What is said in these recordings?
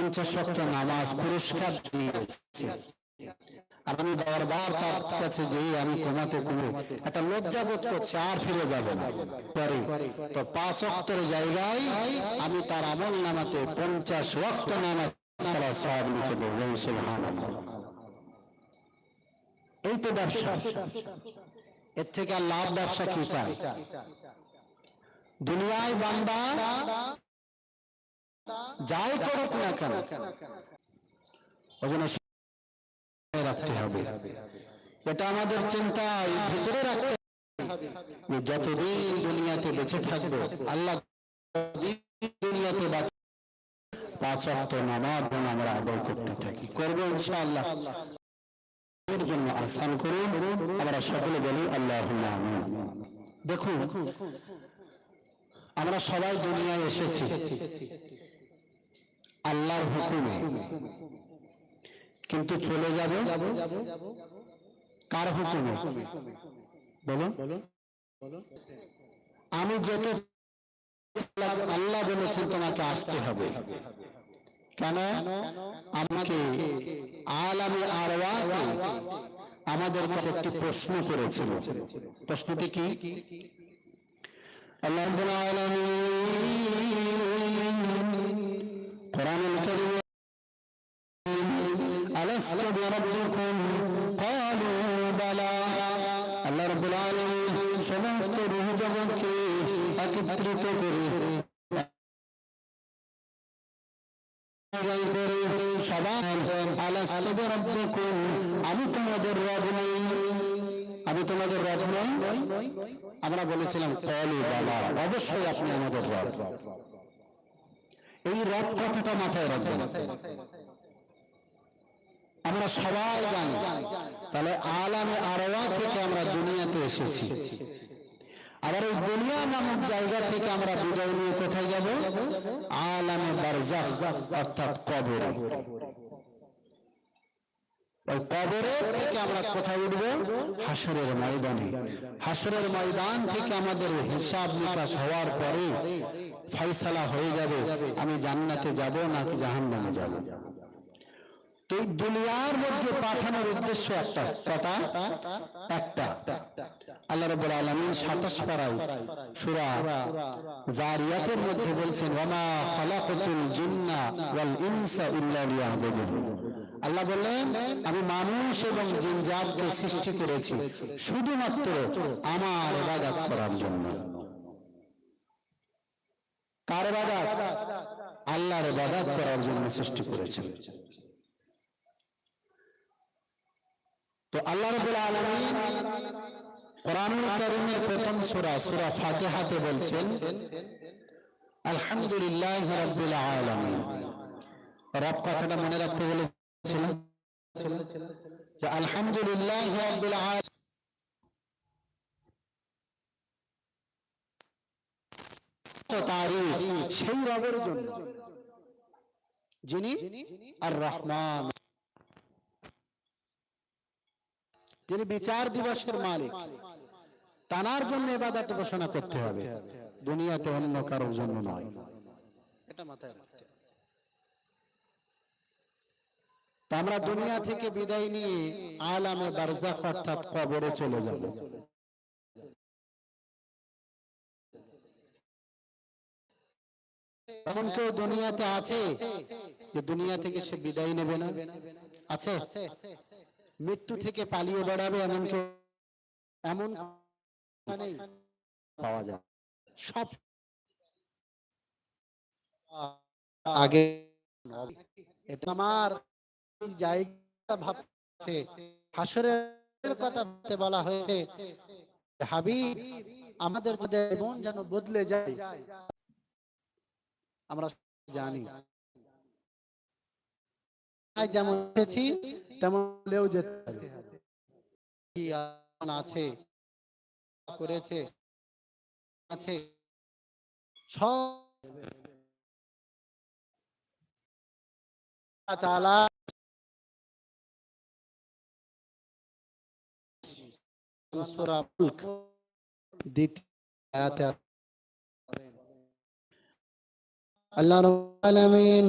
পঞ্চাশ ওয়াক্ত নামাজ পুরস্কার দিয়েছে। আর আমি বারবার তার কাছে আমি কমাতে কমে একটা লজ্জা বোধ করছে, আর ফিরে যাব না। তো পাঁচ ওয়াক্তের জায়গায় আমি তার আমল নামাতে পঞ্চাশ ওয়াক্ত নামাজ পড়া সব লিখে দেবো সুবহানাল্লাহ। এই তো ব্যবসা। এর থেকে আর লাভ ব্যবসা কি চাই দুনিয়ায় বান্দা যাই করুক না কেন রাখতে হবে। এটা আমাদের চিন্তায় ভিতরে রাখতে হবে। যতদিন দুনিয়াতে বেঁচে থাকব আল্লাহ দুনিয়াতে বাঁচে পাঁচ অক্ট নামাজ আমরা আদায় করতে থাকি। করব ইনশাআল্লাহ। এর জন্য আসান করুন আমরা সকলে বলি আল্লাহ দেখুন আমরা সবাই দুনিয়ায় এসেছি। আল্লাহর হুকুমে। কিন্তু চলে যাব কার হুকুমে? বলো। আমি যেতে আল্লাহ বলেছেন তোমাকে আসতে হবে। কেন? আমাকে আলামে আরওয়াকে আমাদের কাছে একটি প্রশ্ন করেছিল। প্রশ্নটি কি? আল্লাহ আলামিন কোরআনুল কারীম আলাস্তু বিরাব্বিকুম ক্বালু বালা। আল্লাহ রাব্বুল আলামিন সমস্ত রূহ জগৎকে একত্রিত করে আমি তোমাদের রব নই। আমি তোমাদের রব নই। আমরা বলেছিলাম অবশ্যই আপনি আমাদের রব। এই রব কথাটা মাথায় রাখবেন। আমরা সবাই জানি, তাহলে আলামে আরওয়া থেকে আমরা দুনিয়াতে এসেছি। আবার এই দুনিয়া নামক জায়গা থেকে আমরা বিদায় নিয়ে কোথায় যাব? আলামে বারজাখ, অর্থাৎ কবর। ওই কবরে থেকে আমরা কোথায় উঠবো? হাসরের ময়দানে। হাসরের ময়দান থেকে আমাদের হিসাব নিকাশ হওয়ার পরে ফয়সালা হয়ে যাবে, আমি জান্নাতে যাব নাকি জাহান্নামে যাব? তো এই দুনিয়ার মধ্যে পাঠানোর উদ্দেশ্য একটা, কটা? একটা। আল্লাহ রাব্বুল আলামিন 27 পারায় সূরা জারিয়াতের মধ্যে বলছেন ওয়ামা খালাকাতুল জিন্না ওয়াল ইনসা ইল্লা লিয়াবুদুন আল্লাহ বললেন, আমি মানুষ এবং জিনজাতকে সৃষ্টি করেছি শুধুমাত্র আমার ইবাদত করার জন্য। কার ইবাদত আল্লাহর ইবাদত করার জন্য সৃষ্টি করেছেন। তো আল্লাহ রাব্বুল আলামিন কোরআনুল প্রথম সূরা সূরা ফাতিহাতে বলছেন, আলহামদুলিল্লাহি রাব্বিল আলামিন। রব কথাটা মনে রাখতে বলেছিলাম আলহামদুলিল্লাহি রাব্বিল সেই রবের জন্য। যিনি আর রহমান। যিনি বিচার দিবসের মালিক তানার জন্য এবাদত ঘোষণা করতে হবে। দুনিয়াতে অন্য কারোর জন্য নয়। এটা মাথায় রাখতে তা আমরা দুনিয়া থেকে বিদায় নিয়ে আলামে বারজাখ অর্থাৎ কবরে চলে যাব। এমন কেউ দুনিয়াতে আছে যে দুনিয়া থেকে সে বিদায় নেবে না? আছে? মৃত্যু থেকে পালিয়ে বেড়াবে এমন কেউ এমন পাওয়া যায়। সব আগে এটা আমার জায়গা ভাবছে। হাসরের কথা বলা হয়েছে হাবিব আমাদের জীবন যেন বদলে যায় আমরা জানি। যেমন এসেছি তেমন হলেও যেতে হবে। কি আছে? করেছে? আছে। মুলক দ্বিতীয় আল্লাহ রাব্বুল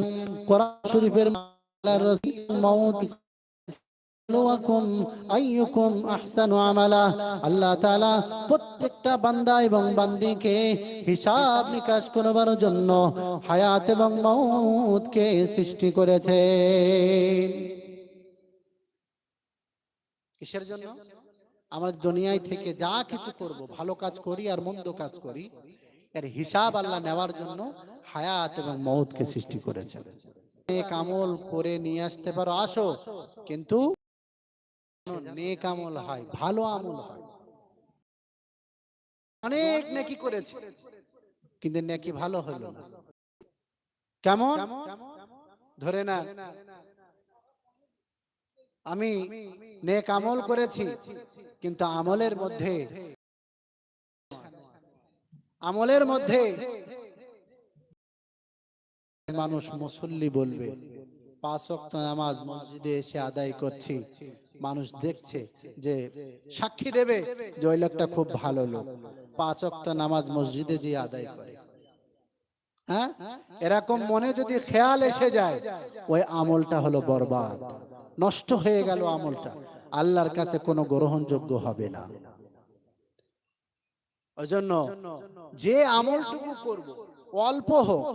কোরআন শরীফের আল্লাহর রাসূল মউত আইয়ুকুম আহসানু আমালা। আল্লাহ তাআলা প্রত্যেকটা বান্দা এবং হিসাব নিকাশ জন্য এবং সৃষ্টি করেছে। কিসের জন্য? আমরা দুনিয়ায় থেকে যা কিছু করব, ভালো কাজ করি আর মন্দ কাজ করি, এর হিসাব আল্লাহ নেওয়ার জন্য হায়াত এবং মৌতকে সৃষ্টি করেছে নেক আমল করে নিয়ে আসতে পারো, আসো। কিন্তু নেক আমল হয়, ভালো আমল হয়। অনেক নেকি করেছে, কিন্তু নেকি ভালো হলো না। কেমন? ধরে না। আমি নেক আমল করেছি, কিন্তু আমলের মধ্যে আমলের মধ্যে মানুষ মুসল্লি বলবে, পাঁচ ওয়াক্ত নামাজ মসজিদে এসে আদায় করছি। মানুষ দেখছে যে সাক্ষী দেবে যে ওই লোকটা খুব ভালো লোক। পাঁচ ওয়াক্ত নামাজ মসজিদে যে আদায় করে। হ্যাঁ? এরকম মনে যদি খেয়াল এসে যায়, ওই আমলটা হলো বরবাদ। নষ্ট হয়ে গেল আমলটা। আল্লাহর কাছে কোনো গ্রহণযোগ্য হবে না। ওই জন্য যে আমলটুকু করব, অল্প হোক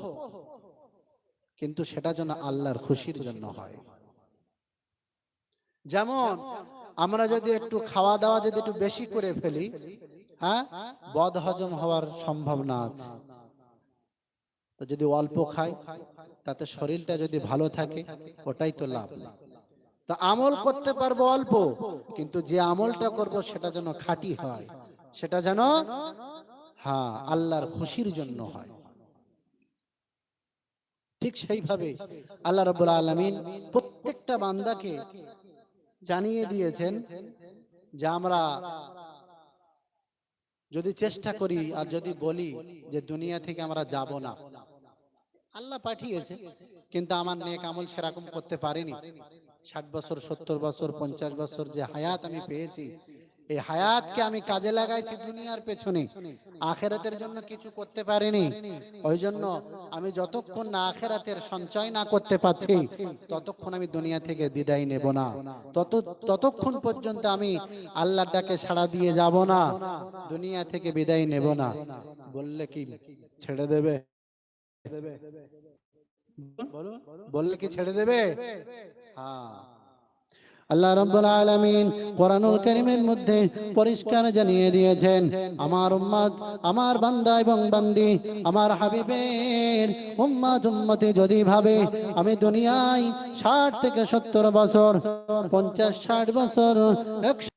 কিন্তু সেটা যেন আল্লাহর খুশির জন্য হয়। যেমন, আমরা যদি একটু খাওয়া দাওয়া যদি একটু বেশি করে ফেলি হ্যাঁ বদ হজম হওয়ার সম্ভাবনা আছে। তো যদি অল্প খাই, তাতে শরীরটা যদি ভালো থাকে, ওটাই তো লাভ। তা আমল করতে পারব অল্প, কিন্তু যে আমলটা করব সেটা যেন খাঁটি হয়, সেটা যেন হ্যাঁ আল্লাহর খুশির জন্য হয়। ঠিক সেইভাবে আল্লাহ রাব্বুল আলামিন প্রত্যেকটা বান্দাকে জানিয়ে দিয়েছেন যে আমরা যদি চেষ্টা করি আর যদি বলি যে দুনিয়া থেকে আমরা যাব না। আল্লাহ পাঠিয়েছে, কিন্তু আমার নেক আমল সেরকম করতে পারিনি। ষাট বছর, সত্তর বছর, পঞ্চাশ বছর যে হায়াত আমি পেয়েছি এই হায়াতকে আমি কাজে লাগাইছি দুনিয়ার পেছনে। আখেরাতের জন্য কিছু করতে পারিনি। ওই জন্য আমি যতক্ষণ না আখেরাতের সঞ্চয় না করতে পারছি, ততক্ষণ আমি দুনিয়া থেকে বিদায় নেব না। তত ততক্ষণ পর্যন্ত আমি আল্লাহর ডাকে সাড়া দিয়ে যাব না। দুনিয়া থেকে বিদায় নেব না। বললে কি ছেড়ে দেবে? বললে কি ছেড়ে দেবে? হ্যাঁ। আল্লাহ রব্বুল আলামিন কোরআনুল কারীমের মধ্যে পরিষ্কার জানিয়ে দিয়েছেন, আমার উম্মত, আমার বান্দা এবং বান্দি, আমার হাবিবের উম্মত উম্মতি যদি ভাবে, আমি দুনিয়ায় ষাট থেকে সত্তর বছর, পঞ্চাশ ষাট বছর একশো